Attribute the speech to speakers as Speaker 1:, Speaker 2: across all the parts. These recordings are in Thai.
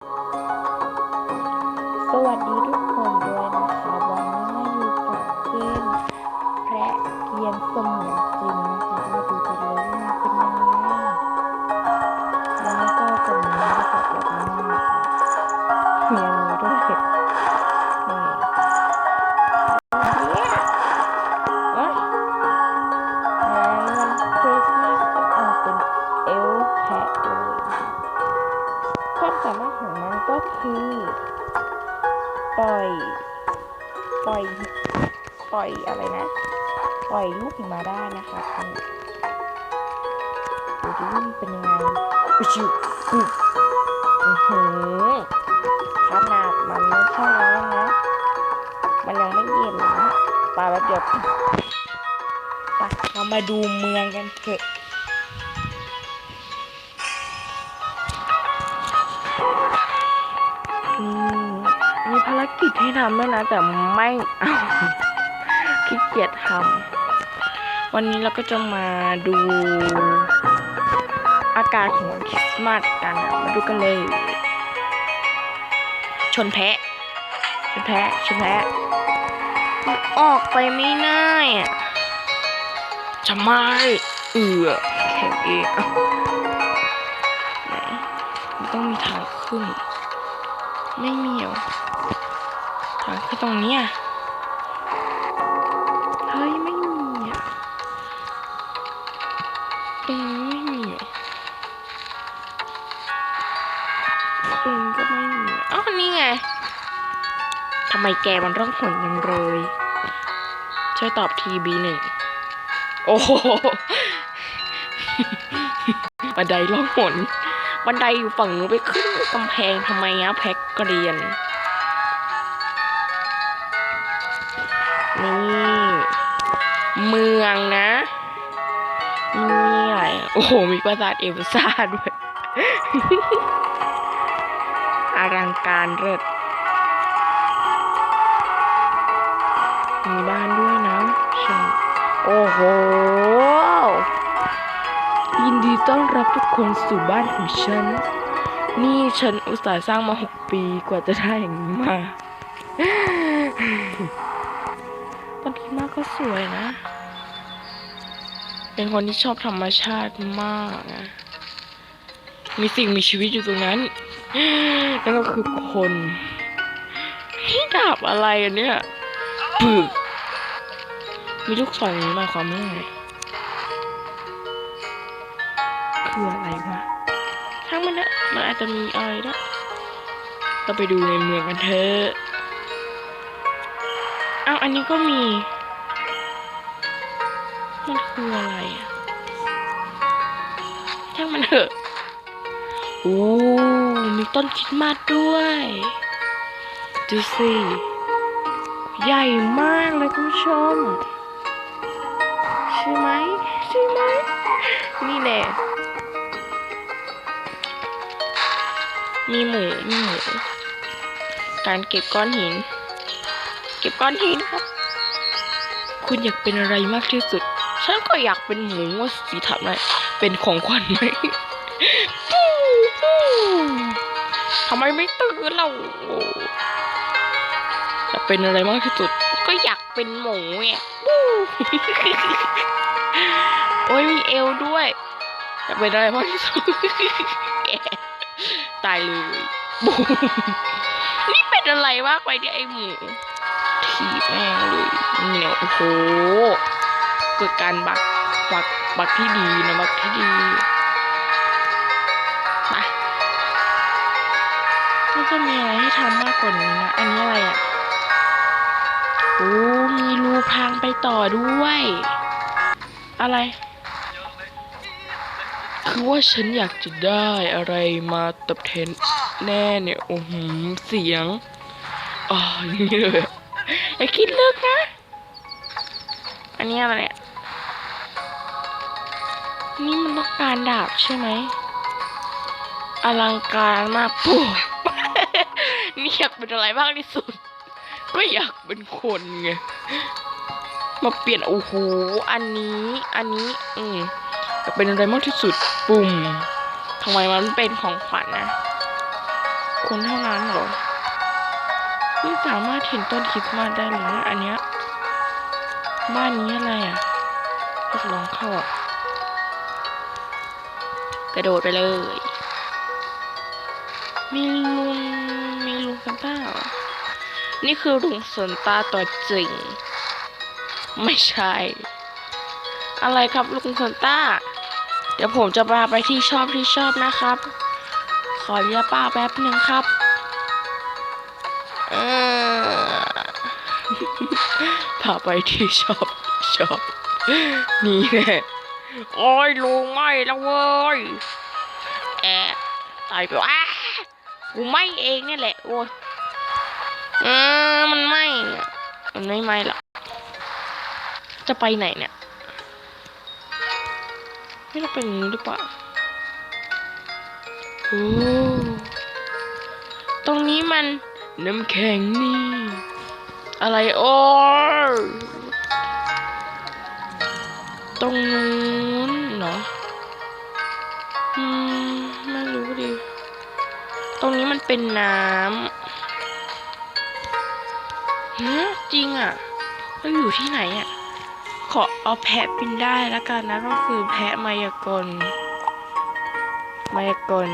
Speaker 1: ส ล่อยอะไรนะ ปล่อยลูกหิมะได้นะคะนี่ดูดิว่ามันเป็นยังไงอุชิวปุ๊บอือหือขนาดมันไม่ใช่แล้วนะ มันยังไม่เย็นนะปลาแป๊บเดียวไปเรามาดูเมืองกันเถอะอืมมีภารกิจให้ทำด้วยนะ แต่ไม่เอา ขี้เกียจทำวันนี้เราก็จะมาดู อากาศของวันคริสต์มาสกันนะมาดูกันเลย ชนแพะ ชนแพะ ชนแพะออกไปไม่ได้อะจะไม่เอือแข่งเองเอาไหนมันต้องมีทางขึ้น ไม่มีเหรอทางคือตรงเนี้ยเำไมแกมันร่องหนยังเลย ช่วยตอบทีบีหนึ่ง โอ้โห บันไดร่องหน บันไดอยู่ฝั่งนู้นไปขึ้นกำแพงทำไมอะแพ็กเกรียน นี่ เมืองนะนี่อะไรอะโอ้โห มีปราสาทเอลซ่าด้วย อลังการเลิศ มีบ้านด้วยนะใช่โอ้โห ยินดีต้อนรับทุกคนสู่บ้านของฉัน นี่ฉันอุตส่าห์สร้างมาหกปีกว่าจะได้อย่างนี้มาต้นคริสต์มาสก็สวยนะ เป็นคนที่ชอบธรรมชาติมากนะ มีสิ่งมีชีวิตอยู่ตรงนั้น นั่นก็คือคน ที่ดาบอะไรอันเนี้ย ปึกมีลูกศรนี้มาความว่าไงคืออะไรวะช่างมันเถอะมันอาจจะมีอะไรด้วเราไปดูในเมืองกันเถอะเอาอันนี้ก็มี มันคืออะไรอะช่างมันเถอะโอ้มีต้นคิดมาด้วย ดูสิ ใหญ่มากเลยคุณผู้ชม ใช่ไหมใช่ไหม นี่แน่มีหมูมีหมู การเก็บก้อนหิน เก็บก้อนหินครับ คุณอยากเป็นอะไรมากที่สุด ฉันก็อยากเป็นหมูว่าสีถามหน่อยเป็นของขวัญไหมทำไมไม่ตื่นเรา อยากเป็นอะไรมากที่สุด ก็อยากเป็นหมูเนี่ยปู้โอ้ยมีเอวด้วยอยากเป็นอะไรมากที่สุดแกตายเลยบูมนี่เป็นอะไรมากไปเนี่ยไอหมูถีบแม่งเลยเนี่ยโอ้โหเกิดการบักบักบักที่ดีนะบักที่ดีมาก็จะมีอะไรให้ทำมากกว่านี้นะ อันนี้อะไรอะโอ้ มีรูพรางไปต่อด้วย อะไร คือว่าฉันอยากจะได้อะไรมาตบแทนแน่เนี่ยโอ้โหเสียงอ๋อนี้เลยอย่าคิดลึกนะ อันนี้อะไรเนี่ยนี่มันต้องการดาบใช่ไหมอลังการมากปุ๊บนี่อยากเป็นอะไรบ้างที่สุด ก็อยากเป็นคนไง มาเปลี่ยนโอ้โหอันนี้อันนี้อืมอยากเป็นอะไรมากที่สุดปุ่มทำไมมันเป็นของขวัญนะคนเท่านั้นเหรอไม่สามารถเห็นต้นคริสต์มาสได้เลยนะอันเนี้ยบ้านนี้อะไรอะทดลองเข้าอะ กระโดดไปเลย มีลุงมีลุงซันต้าเหรอนี่คือลุงซันต้าตัวจริง ไม่ใช่ อะไรครับลุงซันต้า เดี๋ยวผมจะพาไปที่ชอบที่ชอบนะครับ ขอเรียกป้าแป๊บหนึ่งครับพาไปที่ชอบชอบ นี่แหละโอ้ยลุงไม่แล้วเว้ยแอะตายไปว้ากูไม่เองเนี่ยแหละโอ้ยเออมันไม่ มันไม่ไม่หรอก จะไปไหนเนี่ย ไม่ต้องเป็นอย่างนี้หรือเปล่าโอ้ตรงนี้มันน้ำแข็งนี่ อะไรโอ้ตรงนู้นเนาะอืม ไม่รู้ดิ ตรงนี้มันเป็นน้ำฮะจริงอะ เราอยู่ที่ไหนอะ อเอาแพะบินได้แล้วกันนะก็คือแพะมายากล มายากล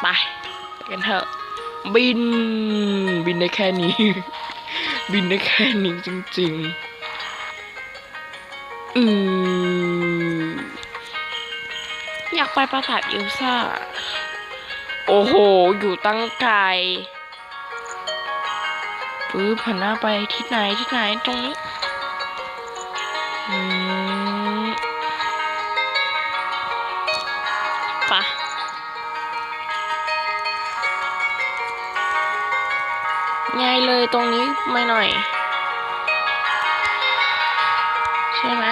Speaker 1: ไปกันเถอะ บิน บินได้แค่นี้ บินได้แค่นี้จริงๆ อืมอยากไปปราสาทเอลซ่า โอ้โห อยู่ตั้งไกลปื้บหันหน้าไปที่ไหนที่ไหนตรงนี้ ง่ายเลยตรงนี้ไม่หน่อย ใช่ไหม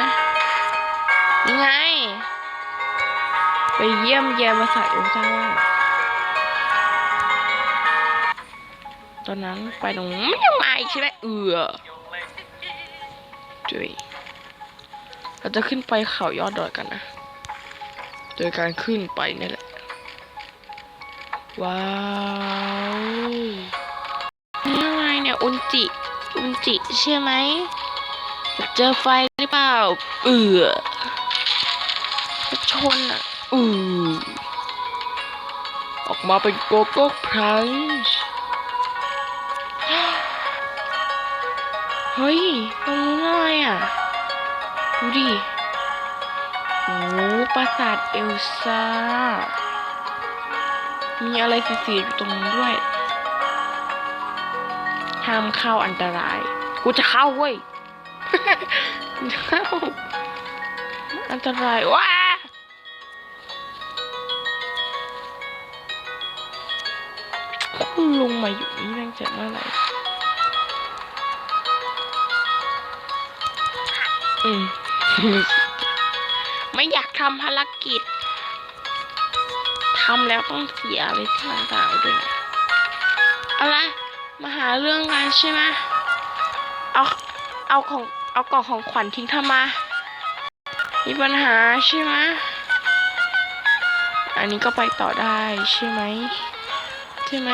Speaker 1: นี่ไง ไปเยี่ยมเยียมมาใส่อุซ่าวตอนนั้นไปตรงไม่ยังมาอีกใช่ไหมเอือจุยเราจะขึ้นไปเขายอดดอยกันนะ โดยการขึ้นไปนี่แหละ ว้าว อุนจิอุนจิใช่ไหมเจอไฟหรือเปล่า เอือชนอะอือออกมาเป็นโกโก้พรันช์เฮ้ยตรงนู้นอะไรอะ ดูดิโอ้ปราสาทเอลซ่า มีอะไรสีๆอยู่ตรงนู้นด้วย ห้ามเข้าอันตราย กูจะเข้าเว้ยเข้า อันตรายว้าคุณลุงมาอยู่นี่ตั้งแต่เมื่อไหร่อืมไม่อยากทำภารกิจทำแล้วต้องเสียอะไรต่างๆด้วยนะอะไร มาหาเรื่องกันใช่ไหมเอาเอาของเอากล่องของขวัญทิ้งทำไมมีปัญหาใช่ไหมอันนี้ก็ไปต่อได้ใช่ไหมใช่ไหม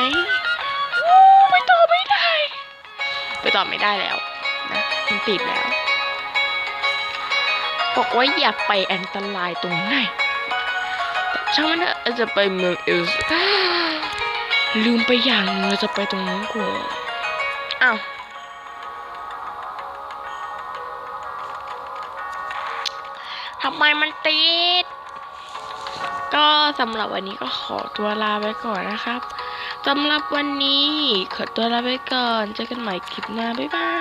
Speaker 1: ไปต่อไม่ได้ ไปต่อไม่ได้แล้วนะมันปิดแล้วบอกว่าอย่าไปอันตรายตรงไหนช่างมันเถอะเราจะไปเมืองเอลซ ลืมไปอย่างหนึงเราจะไปตรงนู้นก่อนอ้าวทำไมมันติด ก็สำหรับวันนี้ก็ขอตัวลาไปก่อนนะครับสำหรับวันนี้ขอตัวลาไปก่อน เจอกันใหม่คลิปหน้า บ๊ายบา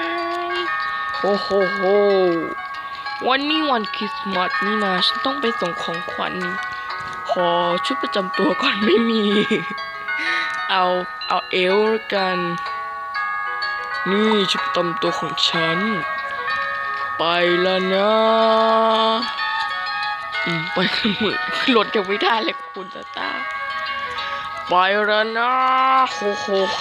Speaker 1: ย โอ้โหโหวันนี้วันคริสต์มาสนี่นะ ฉันต้องไปส่งของขวัญ ขอชุดประจำตัวก่อนไม่มี เอา เอาเอลละกัน นี่ชุดตำตัวของฉัน ไปแล้วนะอืมไปขึ้นมือรถยังไม่ได้เลยคุณตาตาไปแล้วนะโฮโฮโฮ